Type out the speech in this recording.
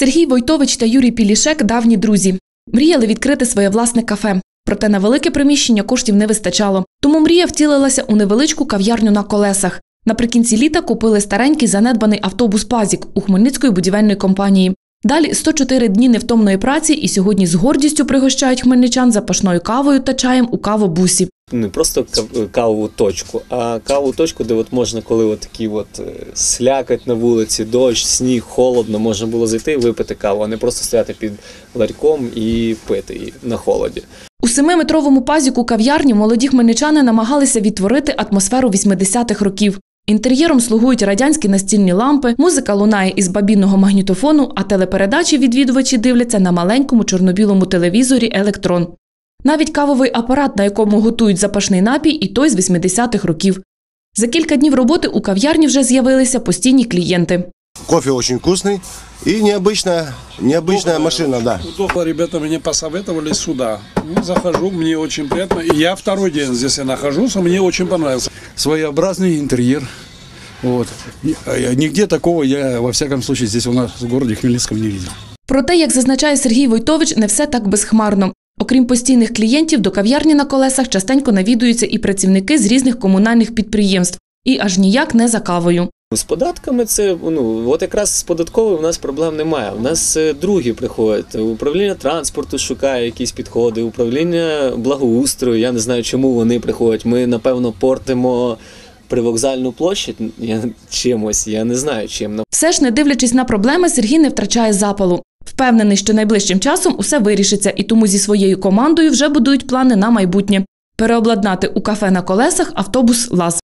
Сергій Войтович та Юрій Пілішек давні друзі. Мріяли відкрити своє власне кафе. Проте на велике приміщення коштів не вистачало. Тому мрія втілилася у невеличку кав'ярню на колесах. Наприкінці літа купили старенький занедбаний автобус Пазік у Хмельницької будівельної компанії. Далі 104 дні невтомної праці і сьогодні з гордістю пригощають хмельничан запашною кавою та чаєм у кавобусі. Не просто кав- кавову точку, а кавову точку, де от можна, коли от такі от е, слякать на вулиці, дощ, сніг, холодно, можна було зайти і випити каву, а не просто стояти під ларьком і пити її на холоді. У семиметровому пазіку кав'ярні молоді хмельничани намагалися відтворити атмосферу 80-х років. Інтер'єром слугують радянські настільні лампи, музика лунає із бабінного магнітофону, а телепередачі відвідувачі дивляться на маленькому чорно-білому телевізорі Електрон. Навіть кавовий апарат, на якому готують запашний напій, і той з 80-х років. За кілька днів роботи у кав'ярні вже з'явилися постійні клієнти. Кофе очень вкусный и необычная, необычная машина, да. Удобно, ребята мне посоветовали сюда. Ну, захожу, мне очень приятно. И я второй день здесь я нахожусь, а мне очень понравился. Своеобразный интерьер. Вот. И, а, Нигде такого я, во всяком случае, здесь у нас в городе Хмельницком не видел. Проте, як зазначає Сергій Войтович, не все так безхмарно. Окрім постійних клієнтів, до кав'ярні на колесах частенько навідуються і працівники з різних комунальних підприємств. І аж ніяк не за кавою. З податками це ну от якраз з податковою у нас проблем немає. У нас е, другі приходять. Управління транспорту шукає якісь підходи, управління благоустрою. Я не знаю, чому вони приходять. Ми напевно портимо привокзальну площадь я, чимось. Я не знаю чим. Все ж, не дивлячись на проблеми, Сергій не втрачає запалу. Впевнений, що найближчим часом усе вирішиться, і тому зі своєю командою вже будують плани на майбутнє переобладнати у кафе на колесах автобус ЛАЗ.